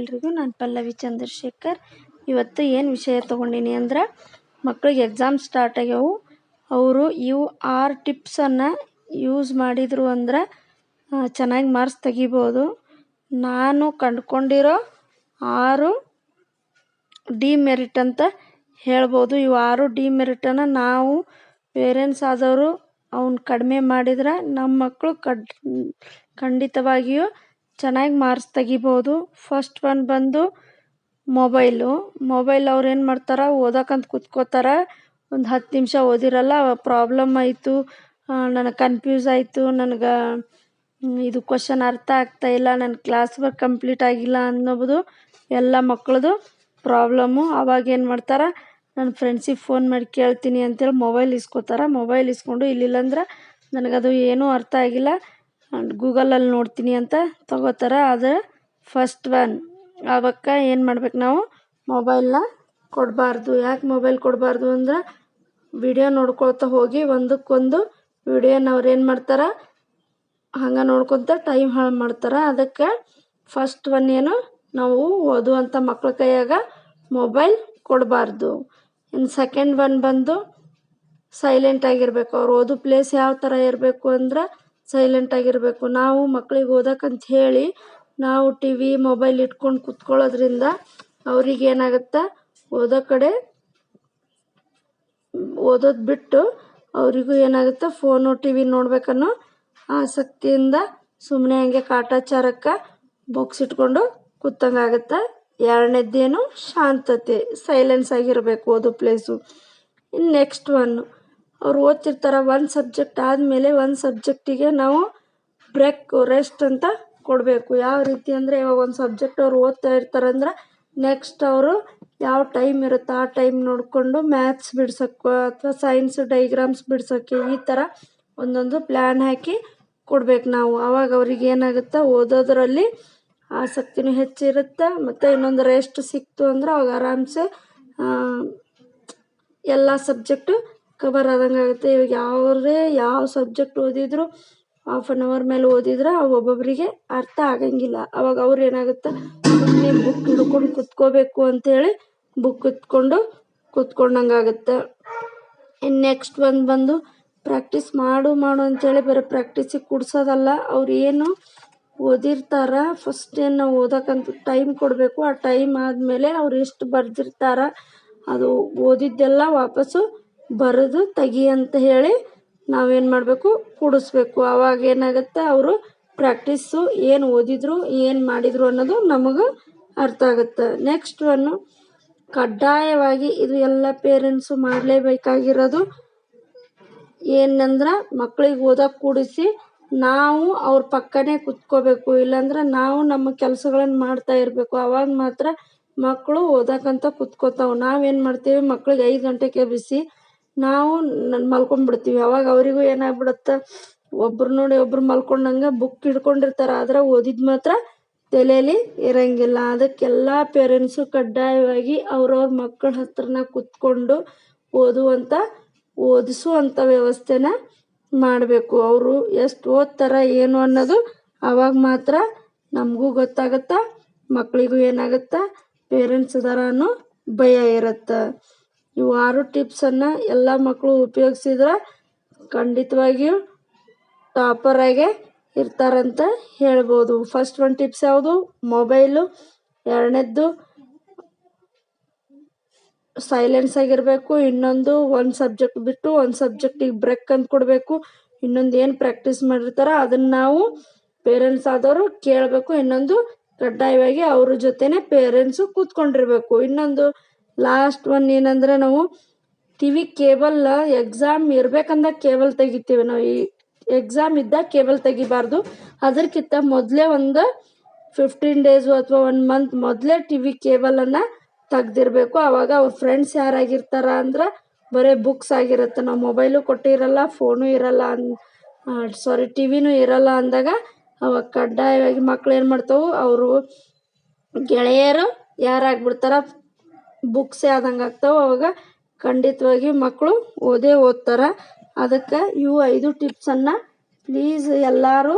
ಎಲ್ರಿಗೂ ನಾನು ಪಲ್ಲವಿ ಚಂದ್ರಶೇಖರ್. ಇವತ್ತು ಏನು ವಿಷಯ ತೊಗೊಂಡಿನಿ ಅಂದ್ರೆ ಮಕ್ಕಳಿಗೆ ಎಕ್ಸಾಮ್ ಸ್ಟಾರ್ಟ್ ಆಗ್ಯಾವು. ಅವರು ಇವು ಆರು ಟಿಪ್ಸನ್ನು ಯೂಸ್ ಮಾಡಿದರು ಅಂದ್ರೆ ಚೆನ್ನಾಗಿ ಮಾರ್ಕ್ಸ್ ತೆಗಿಬೋದು. ನಾನು ಕಂಡುಕೊಂಡಿರೋ ಆರು ಡಿಮೆರಿಟ್ ಅಂತ ಹೇಳ್ಬೋದು. ಇವು ಆರು ಡಿಮೆರಿಟನ್ನು ನಾವು ಪೇರೆಂಟ್ಸ್ ಆದವರು ಅವನ್ನ ಕಡಿಮೆ ಮಾಡಿದ್ರೆ ನಮ್ಮ ಮಕ್ಕಳು ಕಡ್, ಖಂಡಿತವಾಗಿಯೂ ಚೆನ್ನಾಗಿ ಮಾರ್ಕ್ಸ್ ತೆಗಿಬೋದು. ಫಸ್ಟ್ ಒನ್ ಬಂದು ಮೊಬೈಲು ಮೊಬೈಲ್ ಅವ್ರು ಏನು ಮಾಡ್ತಾರೆ? ಓದಕ್ಕಂತ ಕೂತ್ಕೋತಾರೆ. ಒಂದು ಹತ್ತು ನಿಮಿಷ ಓದಿರಲ್ಲ ಪ್ರಾಬ್ಲಮ್ ಆಯಿತು. ನನಗೆ ಕನ್ಫ್ಯೂಸ್ ಆಯಿತು. ನನಗೆ ಇದು ಕ್ವಶನ್ ಅರ್ಥ ಆಗ್ತಾ ಇಲ್ಲ. ನನ್ನ ಕ್ಲಾಸ್ ವರ್ಕ್ ಕಂಪ್ಲೀಟ್ ಆಗಿಲ್ಲ ಅನ್ನೋದು ಎಲ್ಲ ಮಕ್ಕಳದು ಪ್ರಾಬ್ಲಮ್ಮು ಅವಾಗ ಏನು ಮಾಡ್ತಾರೆ? ನನ್ನ ಫ್ರೆಂಡ್ಸಿಗೆ ಫೋನ್ ಮಾಡಿ ಕೇಳ್ತೀನಿ ಅಂತೇಳಿ ಮೊಬೈಲ್ ಇಸ್ಕೋತಾರೆ. ಮೊಬೈಲ್ ಇಸ್ಕೊಂಡು ಇಲ್ಲಿಲ್ಲಂದ್ರೆ ನನಗದು ಏನೂ ಅರ್ಥ ಆಗಿಲ್ಲ. ಗೂಗಲಲ್ಲಿ ನೋಡ್ತೀನಿ ಅಂತ ತಗೋತಾರೆ. ಅದು ಫಸ್ಟ್ ಒನ್ ಆವಕ್ಕ ಏನು ಮಾಡ್ಬೇಕು ನಾವು? ಮೊಬೈಲ್ನ ಕೊಡಬಾರ್ದು. ಯಾಕೆ ಮೊಬೈಲ್ ಕೊಡಬಾರ್ದು ಅಂದ್ರೆ ವಿಡಿಯೋ ನೋಡ್ಕೊಳ್ತಾ ಹೋಗಿ ಒಂದಕ್ಕೊಂದು ವಿಡಿಯೋನ ಏನು ಮಾಡ್ತಾರೆ? ಹಂಗೆ ನೋಡ್ಕೊತ ಟೈಮ್ ಹಾಳು ಮಾಡ್ತಾರೆ. ಅದಕ್ಕೆ ಫಸ್ಟ್ ಒನ್ ಏನು? ನಾವು ಓದುವಂಥ ಮಕ್ಳ ಕೈಯಾಗ ಮೊಬೈಲ್ ಕೊಡಬಾರ್ದು. ಇನ್ನು ಸೆಕೆಂಡ್ ಒನ್ ಬಂದು ಸೈಲೆಂಟ್ ಆಗಿರಬೇಕು. ಅವ್ರು ಓದೋ ಪ್ಲೇಸ್ ಯಾವ ಥರ ಇರಬೇಕು ಅಂದ್ರೆ ಸೈಲೆಂಟ್ ಆಗಿರಬೇಕು. ನಾವು ಮಕ್ಳಿಗೆ ಓದಕ್ಕಂತ ಹೇಳಿ ನಾವು ಟಿ ವಿ ಮೊಬೈಲ್ ಇಟ್ಕೊಂಡು ಕುತ್ಕೊಳ್ಳೋದ್ರಿಂದ ಅವ್ರಿಗೆ ಏನಾಗುತ್ತೆ? ಓದೋ ಕಡೆ ಓದೋದು ಬಿಟ್ಟು ಅವರಿಗೂ ಏನಾಗುತ್ತೆ? ಫೋನು ಟಿ ವಿ ನೋಡ್ಬೇಕನ್ನೋ ಆಸಕ್ತಿಯಿಂದ ಸುಮ್ಮನೆ ಹಂಗೆ ಕಾಟಾಚಾರಕ್ಕೆ ಬುಕ್ಸ್ ಇಟ್ಕೊಂಡು ಕೂತಂಗಾಗುತ್ತೆ? ಎರಡನೇದ್ದೇನು ಶಾಂತತೆ ಸೈಲೆನ್ಸ್ ಆಗಿರಬೇಕು ಓದೋ ಪ್ಲೇಸು ಇನ್ನು ನೆಕ್ಸ್ಟ್ ಒನ್ನು ಅವ್ರು ಓದ್ತಿರ್ತಾರೆ ಒಂದು ಸಬ್ಜೆಕ್ಟ್ ಆದಮೇಲೆ ಒಂದು ಸಬ್ಜೆಕ್ಟಿಗೆ ನಾವು ಬ್ರೇಕ್ ರೆಸ್ಟ್ ಅಂತ ಕೊಡಬೇಕು. ಯಾವ ರೀತಿ ಅಂದರೆ ಇವಾಗ ಒಂದು ಸಬ್ಜೆಕ್ಟ್ ಅವ್ರು ಓದ್ತಾ ಇರ್ತಾರಂದ್ರೆ ನೆಕ್ಸ್ಟ್ ಅವರು ಯಾವ ಟೈಮ್ ಇರುತ್ತೆ ಆ ಟೈಮ್ ನೋಡಿಕೊಂಡು ಮ್ಯಾಥ್ಸ್ ಬಿಡ್ಸೋಕ್ಕೋ ಅಥವಾ ಸೈನ್ಸ್ ಡೈಗ್ರಾಮ್ಸ್ ಬಿಡ್ಸೋಕ್ಕೆ ಈ ಥರ ಒಂದೊಂದು ಪ್ಲ್ಯಾನ್ ಹಾಕಿ ಕೊಡ್ಬೇಕು ನಾವು. ಆವಾಗ ಅವ್ರಿಗೆ ಏನಾಗುತ್ತೆ ಓದೋದ್ರಲ್ಲಿ ಆಸಕ್ತಿನೂ ಹೆಚ್ಚಿರುತ್ತೆ ಮತ್ತು ಇನ್ನೊಂದು ರೆಸ್ಟ್ ಸಿಕ್ತು ಅಂದ್ರೆ ಅವಾಗ ಆರಾಮ್ಸೆ ಎಲ್ಲ ಸಬ್ಜೆಕ್ಟು ಕವರ್ ಆದಂಗೆ ಆಗುತ್ತೆ. ಇವಾಗ ಯಾವುದೇ ಯಾವ ಸಬ್ಜೆಕ್ಟ್ ಓದಿದ್ರು ಹಾಫ್ ಆನ್ ಅವರ್ ಮೇಲೆ ಓದಿದ್ರೆ ಒಬ್ಬೊಬ್ಬರಿಗೆ ಅರ್ಥ ಆಗಂಗಿಲ್ಲ. ಅವಾಗ ಅವ್ರು ಏನಾಗುತ್ತೆ? ನೀವು ಬುಕ್ ಹಿಡ್ಕೊಂಡು ಕುತ್ಕೋಬೇಕು ಅಂತೇಳಿ ಬುಕ್ ಕುತ್ಕೊಂಡು ಕುತ್ಕೊಂಡಂಗೆ ಆಗುತ್ತೆ. ಇನ್ನು ನೆಕ್ಸ್ಟ್ ಒಂದು ಬಂದು ಪ್ರಾಕ್ಟೀಸ್ ಮಾಡು ಮಾಡು ಅಂತೇಳಿ ಬರೀ ಪ್ರಾಕ್ಟೀಸಿಗೆ ಕೂಡ್ಸೋದಲ್ಲ. ಅವ್ರು ಏನು ಓದಿರ್ತಾರ? ಫಸ್ಟ್ ಏನು ನಾವು ಓದಕ್ಕಂತ ಟೈಮ್ ಕೊಡಬೇಕು. ಆ ಟೈಮ್ ಆದಮೇಲೆ ಅವ್ರು ಎಷ್ಟು ಬರೆದಿರ್ತಾರ? ಅದು ಓದಿದ್ದೆಲ್ಲ ವಾಪಸ್ಸು ಬರೆದು ತೆಗಿ ಅಂತ ಹೇಳಿ ನಾವೇನು ಮಾಡಬೇಕು? ಕೂಡಿಸ್ಬೇಕು. ಆವಾಗ ಏನಾಗುತ್ತೆ? ಅವರು ಪ್ರಾಕ್ಟೀಸು ಏನು ಓದಿದ್ರು, ಏನು ಮಾಡಿದರು ಅನ್ನೋದು ನಮಗೆ ಅರ್ಥ ಆಗುತ್ತೆ. ನೆಕ್ಸ್ಟ್ ಒನ್ನು ಕಡ್ಡಾಯವಾಗಿ ಇದು ಎಲ್ಲ ಪೇರೆಂಟ್ಸು ಮಾಡಲೇಬೇಕಾಗಿರೋದು ಏನಂದ್ರೆ ಮಕ್ಳಿಗೆ ಓದಕ್ಕೆ ಕೂಡಿಸಿ ನಾವು ಅವ್ರ ಪಕ್ಕನೆ ಕುತ್ಕೋಬೇಕು. ಇಲ್ಲಾಂದ್ರೆ ನಾವು ನಮ್ಮ ಕೆಲಸಗಳನ್ನು ಮಾಡ್ತಾ ಇರಬೇಕು. ಅವಾಗ ಮಾತ್ರ ಮಕ್ಕಳು ಓದಕ್ಕಂತ ಕುತ್ಕೋತಾವೆ. ನಾವೇನು ಮಾಡ್ತೀವಿ? ಮಕ್ಳಿಗೆ ಐದು ಗಂಟೆಗೆ ಎಬ್ಬಿಸಿ ನಾವು ಮಲ್ಕೊಂಡ್ಬಿಡ್ತೀವಿ. ಅವಾಗ ಅವರಿಗೂ ಏನಾಗ್ಬಿಡುತ್ತೆ? ಒಬ್ರು ನೋಡಿ ಒಬ್ರು ಮಲ್ಕೊಂಡಂಗೆ ಬುಕ್ ಹಿಡ್ಕೊಂಡಿರ್ತಾರೆ. ಆದ್ರೆ ಓದಿದ್ದು ಮಾತ್ರ ತಲೆಯಲ್ಲಿ ಇರಂಗಿಲ್ಲ. ಅದಕ್ಕೆಲ್ಲ ಪೇರೆಂಟ್ಸು ಕಡ್ಡಾಯವಾಗಿ ಅವ್ರವ್ರ ಮಕ್ಕಳ ಹತ್ರನ ಕುತ್ಕೊಂಡು ಓದುವಂಥ ಓದಿಸುವಂಥ ವ್ಯವಸ್ಥೆನ ಮಾಡಬೇಕು. ಅವರು ಎಷ್ಟು ಓದ್ತಾರೆ, ಏನು ಅನ್ನೋದು ಅವಾಗ ಮಾತ್ರ ನಮಗೂ ಗೊತ್ತಾಗುತ್ತೆ ಮಕ್ಕಳಿಗೂ ಏನಾಗುತ್ತೆ, ಪೇರೆಂಟ್ಸ್ ಅನ್ನೋ ಭಯ ಇರುತ್ತೆ. ಇವು ಆರು ಟಿಪ್ಸನ್ನು ಎಲ್ಲ ಮಕ್ಕಳು ಉಪಯೋಗಿಸಿದ್ರೆ ಖಂಡಿತವಾಗಿಯೂ ಟಾಪರಾಗೆ ಇರ್ತಾರಂತ ಹೇಳ್ಬೋದು. ಫಸ್ಟ್ ಒನ್ ಟಿಪ್ಸ್ ಯಾವುದು? ಮೊಬೈಲು ಎರಡನೇದ್ದು ಸೈಲೆನ್ಸ್ ಆಗಿರಬೇಕು. ಇನ್ನೊಂದು ಒಂದು ಸಬ್ಜೆಕ್ಟ್ ಬಿಟ್ಟು ಒಂದು ಸಬ್ಜೆಕ್ಟಿಗೆ ಬ್ರೇಕ್ ಅಂತ ಕೊಡಬೇಕು. ಇನ್ನೊಂದು ಏನು ಪ್ರಾಕ್ಟೀಸ್ ಮಾಡಿರ್ತಾರೆ ಅದನ್ನು ನಾವು ಪೇರೆಂಟ್ಸ್ ಆದವರು ಕೇಳಬೇಕು. ಇನ್ನೊಂದು ಕಡ್ಡಾಯವಾಗಿ ಅವ್ರ ಜೊತೆನೆ ಪೇರೆಂಟ್ಸು ಕೂತ್ಕೊಂಡಿರ್ಬೇಕು. ಇನ್ನೊಂದು ಲಾಸ್ಟ್ ಒನ್ ಏನಂದ್ರೆ ನಾವು ಟಿ ವಿ ಕೇಬಲ್ ಎಕ್ಸಾಮ್ ಇರ್ಬೇಕಂದಾಗ ಕೇಬಲ್ ತೆಗಿತೀವಿ. ನಾವು ಈ ಎಕ್ಸಾಮ್ ಇದ್ದಾಗ ಕೇಬಲ್ ತೆಗಿಬಾರ್ದು. ಅದಕ್ಕಿಂತ ಮೊದಲೇ ಒಂದು ಫಿಫ್ಟೀನ್ ಡೇಸು ಅಥವಾ ಒನ್ ಮಂತ್ ಮೊದಲೇ ಟಿ ವಿ ಕೇಬಲನ್ನು ತೆಗ್ದಿರ್ಬೇಕು. ಅವಾಗ ಅವ್ರ ಫ್ರೆಂಡ್ಸ್ ಯಾರಾಗಿರ್ತಾರ ಅಂದ್ರೆ ಬರೇ ಬುಕ್ಸ್ ಆಗಿರುತ್ತೆ. ನಾವು ಮೊಬೈಲು ಕೊಟ್ಟಿರಲ್ಲ ಫೋನು ಇರಲ್ಲ ಅನ್ ಸಾರಿ ಟಿ ವಿನೂ ಇರಲ್ಲ ಅಂದಾಗ ಅವಾಗ ಕಡ್ಡಾಯವಾಗಿ ಮಕ್ಳು ಏನು ಮಾಡ್ತಾವೆ, ಅವರು ಗೆಳೆಯರು ಯಾರಾಗ್ಬಿಡ್ತಾರ ಬುಕ್ಸೇ ಆದಂಗೆ ಆಗ್ತಾವೆ. ಅವಾಗ ಖಂಡಿತವಾಗಿ ಮಕ್ಕಳು ಓದೇ ಓದ್ತಾರೆ. ಅದಕ್ಕೆ ಇವು ಐದು ಟಿಪ್ಸನ್ನು ಪ್ಲೀಸ್ ಎಲ್ಲರೂ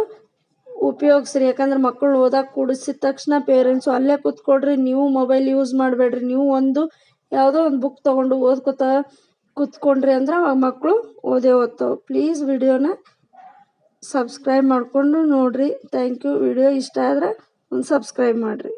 ಉಪಯೋಗಿಸ್ರಿ. ಯಾಕಂದ್ರೆ ಮಕ್ಕಳು ಓದಕ್ಕೆ ಕೂಡಿಸಿದ ತಕ್ಷಣ ಪೇರೆಂಟ್ಸು ಅಲ್ಲೇ ಕೂತ್ಕೊಳ್ರಿ. ನೀವು ಮೊಬೈಲ್ ಯೂಸ್ ಮಾಡಬೇಡ್ರಿ. ನೀವು ಒಂದು ಯಾವುದೋ ಒಂದು ಬುಕ್ ತೊಗೊಂಡು ಓದ್ಕೋತಾ ಕೂತ್ಕೊಂಡ್ರಿ ಅಂದ್ರೆ ಅವಾಗ ಮಕ್ಕಳು ಓದೇ ಓದ್ತಾವೆ. ಪ್ಲೀಸ್ ವಿಡಿಯೋನ ಸಬ್ಸ್ಕ್ರೈಬ್ ಮಾಡಿಕೊಂಡು ನೋಡಿರಿ. ಥ್ಯಾಂಕ್ ಯು ವಿಡಿಯೋ ಇಷ್ಟ ಆದ್ರೆ ಒಂದು ಸಬ್ಸ್ಕ್ರೈಬ್ ಮಾಡಿರಿ.